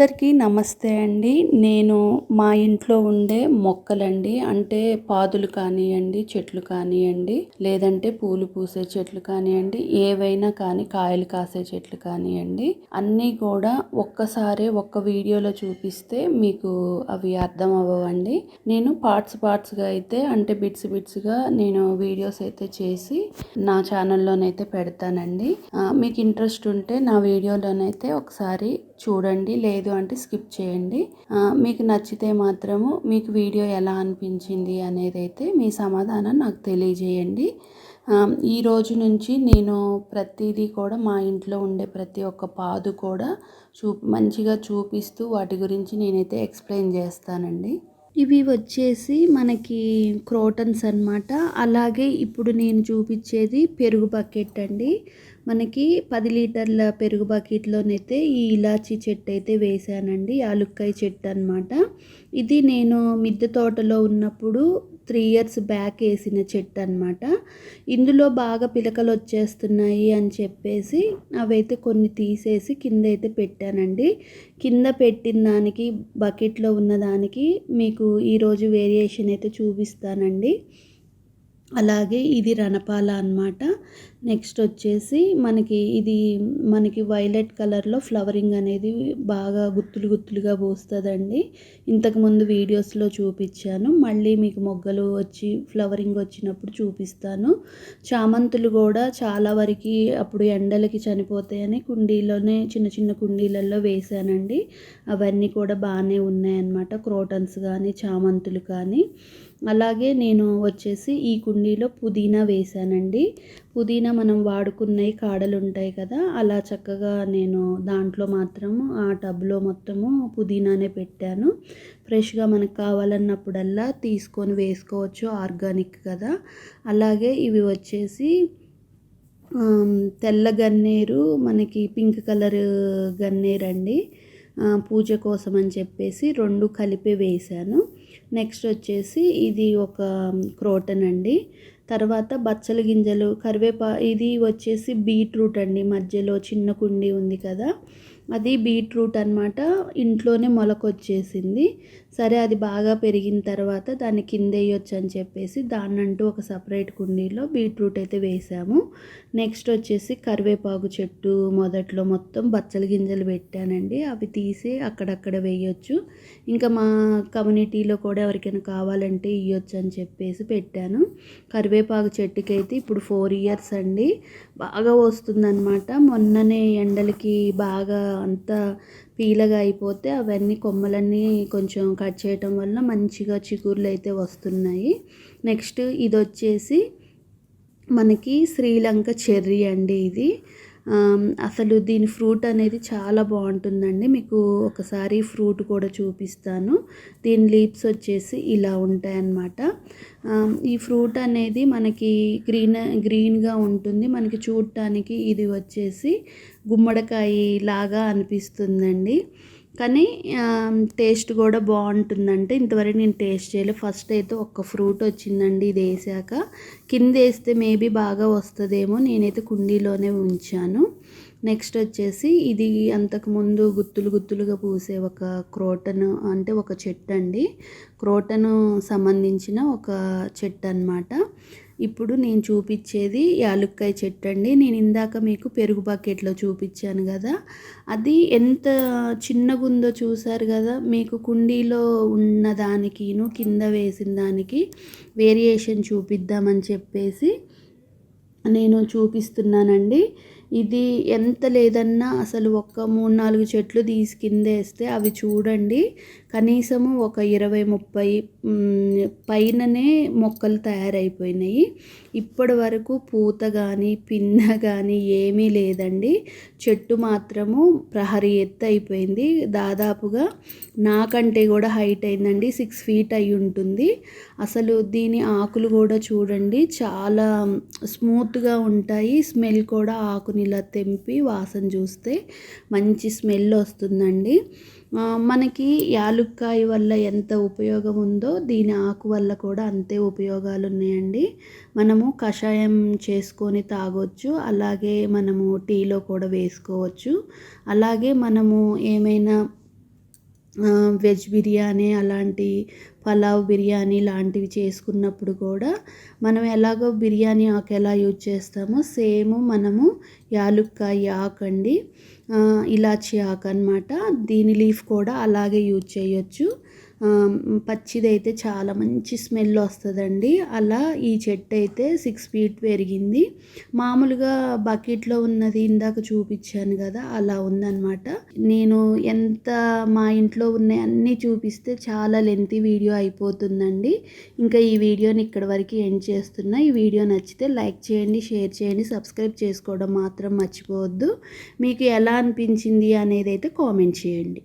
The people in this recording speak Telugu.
అందరికీ నమస్తే అండి. నేను మా ఇంట్లో ఉండే మొక్కలండి. అంటే పాదులు కానివ్వండి చెట్లు కానివ్వండి లేదంటే పూలు పూసే చెట్లు కానివ్వండి ఏవైనా కానీ కాయలు కాసే చెట్లు కానివ్వండి అన్నీ కూడా ఒక్కసారే ఒక్క వీడియోలో చూపిస్తే మీకు అవి అర్థం అవ్వవండి. నేను పార్ట్స్ పార్ట్స్గా అయితే అంటే బిట్స్ బిట్స్గా నేను వీడియోస్ అయితే చేసి నా ఛానల్లోనైతే పెడతానండి. మీకు ఇంట్రెస్ట్ ఉంటే నా వీడియోలోనైతే ఒకసారి చూడండి లేదు అంటే స్కిప్ చేయండి. మీకు నచ్చితే మాత్రము మీకు వీడియో ఎలా అనిపించింది అనేది అయితే మీ సమాధానం నాకు తెలియజేయండి. ఈ రోజు నుంచి నేను ప్రతిదీ కూడా మా ఇంట్లో ఉండే ప్రతి ఒక్క పాదు కూడా చూ మంచిగా చూపిస్తూ వాటి గురించి నేనైతే ఎక్స్ప్లెయిన్ చేస్తానండి. ఇవి వచ్చేసి మనకి క్రోటన్స్ అనమాట అలాగే ఇప్పుడు నేను చూపించేది పెరుగు బకెట్ అండి. మనకి పది లీటర్ల పెరుగు బకెట్లోనైతే ఈ ఇలాచీ చెట్టు అయితే వేసానండి ఆలుక్కాయ చెట్టు అనమాట ఇది నేను మిద్దె తోటలో ఉన్నప్పుడు త్రీ ఇయర్స్ బ్యాక్ వేసిన చెట్టు అనమాట ఇందులో బాగా పిలకలు వచ్చేస్తున్నాయి అని చెప్పేసి అవైతే కొన్ని తీసేసి కింద అయితే పెట్టానండి. కింద పెట్టిన దానికి బకెట్లో ఉన్న దానికి మీకు ఈరోజు వేరియేషన్ అయితే చూపిస్తానండి. అలాగే ఇది రణపాల అనమాట నెక్స్ట్ వచ్చేసి మనకి ఇది మనకి వైలెట్ కలర్లో ఫ్లవరింగ్ అనేది బాగా గుత్తులు గుత్తులుగా పోస్తుందండి. ఇంతకుముందు వీడియోస్లో చూపించాను. మళ్ళీ మీకు మొగ్గలు వచ్చి ఫ్లవరింగ్ వచ్చినప్పుడు చూపిస్తాను. చామంతులు కూడా చాలా వరకు అప్పుడు ఎండలకి చనిపోతాయని కుండీలోనే చిన్న చిన్న కుండీలలో వేసానండి అవన్నీ కూడా బాగానే ఉన్నాయన్నమాట. క్రోటన్స్ కానీ చామంతులు కానీ. అలాగే నేను వచ్చేసి ఈ కుండీలో పుదీనా వేసానండి పుదీనా మనం వాడుకున్నవి కాడలు ఉంటాయి కదా అలా చక్కగా నేను దాంట్లో మాత్రం ఆ టబ్లో మొత్తము పుదీనానే పెట్టాను. ఫ్రెష్గా మనకు కావాలన్నప్పుడల్లా తీసుకొని వేసుకోవచ్చు ఆర్గానిక్ కదా. అలాగే ఇవి వచ్చేసి తెల్ల గన్నేరు మనకి పింక్ కలర్ గన్నేరు అండి పూజ కోసం అని చెప్పేసి రెండు కలిపి వేశాను. నెక్స్ట్ వచ్చేసి ఇది ఒక క్రోటన్ అండి. తర్వాత బచ్చల గింజలు కరివేపా ఇది వచ్చేసి బీట్రూట్ అండి. మధ్యలో చిన్న కుండీ ఉంది కదా. అది బీట్రూట్ అనమాట ఇంట్లోనే మొలకొచ్చేసింది. సరే అది బాగా పెరిగిన తర్వాత దాన్ని కింద వేయొచ్చు అని చెప్పేసి దాన్నంటూ ఒక సపరేట్ కుండీలో బీట్రూట్ అయితే వేసాము. నెక్స్ట్ వచ్చేసి కరివేపాకు చెట్టు మొదట్లో మొత్తం బచ్చల గింజలు పెట్టానండి. అవి తీసి అక్కడక్కడ వేయొచ్చు. ఇంకా మా కమ్యూనిటీలో కూడా ఎవరికైనా కావాలంటే ఇవ్వచ్చు అని చెప్పేసి పెట్టాను. కరివేపాకు చెట్టుకి అయితే ఇప్పుడు ఫోర్ ఇయర్స్ అండి. బాగా వస్తుందన్నమాట. మొన్ననే ఎండలకి బాగా అంతా పీలగా అయిపోతే అవన్నీ కొమ్మలన్నీ కొంచెం కట్ చేయటం వల్ల మంచిగా చిగుర్లు అయితే వస్తున్నాయి. నెక్స్ట్ ఇది వచ్చేసి మనకి శ్రీలంక చెర్రీ అండి ఇది. అసలు దీని ఫ్రూట్ అనేది చాలా బాగుంటుందండి. మీకు ఒకసారి ఫ్రూట్ కూడా చూపిస్తాను. దీని లీవ్స్ వచ్చేసి ఇలా ఉంటాయన్నమాట. ఈ ఫ్రూట్ అనేది మనకి గ్రీన్ గ్రీన్గా ఉంటుంది. మనకి చూడటానికి ఇది వచ్చేసి గుమ్మడికాయ లాగా అనిపిస్తుందండి. కానీ టేస్ట్ కూడా బాగుంటుందంటే ఇంతవరకు నేను టేస్ట్ చేయలేదు. ఫస్ట్ అయితే ఒక్క ఫ్రూట్ వచ్చిందండి ఇది వేసాక. కింద వేస్తే మేబీ బాగా వస్తుందేమో నేనైతే కుండీలోనే ఉంచాను. నెక్స్ట్ వచ్చేసి ఇది అంతకుముందు గుత్తులు గుత్తులుగా పూసే ఒక క్రోటన్ అంటే ఒక చెట్టు అండి. క్రోటను సంబంధించిన ఒక చెట్టు అనమాట ఇప్పుడు నేను చూపించేది యాలుక్కాయ చెట్టు అండి. నేను ఇందాక మీకు పెరుగు బకెట్లో చూపించాను కదా. అది ఎంత చిన్నగా ఉందో చూసారు కదా. మీకు కుండీలో ఉన్న దానికిను కింద వేసిన దానికి వేరియేషన్ చూపిద్దామని చెప్పేసి నేను చూపిస్తున్నానండి. ఇది ఎంత లేదన్నా అసలు ఒక మూడు నాలుగు చెట్లు తీసి కింద వేస్తే అవి చూడండి. కనీసము ఒక ఇరవై ముప్పై పైననే మొక్కలు తయారైపోయినాయి. ఇప్పటి వరకు పూత కానీ పిన్న కానీ ఏమీ లేదండి. చెట్టు మాత్రము ప్రహరీ ఎత్తు అయిపోయింది. దాదాపుగా నాకంటే కూడా హైట్ అయిందండి. సిక్స్ ఫీట్ అయి ఉంటుంది. అసలు దీని ఆకులు కూడా చూడండి. చాలా స్మూత్గా ఉంటాయి. స్మెల్ కూడా ఆకుని ఇలా తెంపి వాసన చూస్తే మంచి స్మెల్ వస్తుందండి. మనకి యాలుక్కాయ వల్ల ఎంత ఉపయోగం ఉందో దీని ఆకు వల్ల కూడా అంతే ఉపయోగాలు ఉన్నాయండి. మనము కషాయం చేసుకొని తాగొచ్చు అలాగే మనము టీలో కూడా వేసుకోవచ్చు. అలాగే మనము ఏమైనా వెజ్ బిర్యానీ అలాంటి పలావ్ బిర్యానీ లాంటివి చేసుకున్నప్పుడు కూడా మనం ఎలాగో బిర్యానీ ఆకు ఎలా యూజ్ చేస్తామో సేమ్ మనము యాలుక్కాయ ఆకు అండి ఇలాచి ఆకు అనమాట దీని లీఫ్ కూడా అలాగే యూజ్ చేయొచ్చు. పచ్చిది అయితే చాలా మంచి స్మెల్ వస్తుందండి. అలా ఈ చెట్టు అయితే సిక్స్ ఫీట్ పెరిగింది. మామూలుగా బకెట్లో ఉన్నది ఇందాక చూపించాను కదా అలా ఉందన్నమాట. నేను ఎంత మా ఇంట్లో ఉన్నాయి అన్నీ చూపిస్తే చాలా లెంతి వీడియో అయిపోతుందండి. ఇంకా ఈ వీడియోని ఇక్కడ వరకు ఎండ్ చేస్తున్నా. ఈ వీడియో నచ్చితే లైక్ చేయండి షేర్ చేయండి సబ్స్క్రైబ్ చేసుకోవడం మాత్రం మర్చిపోవద్దు. మీకు ఎలా అనిపించింది అనేది అయితే కామెంట్ చేయండి.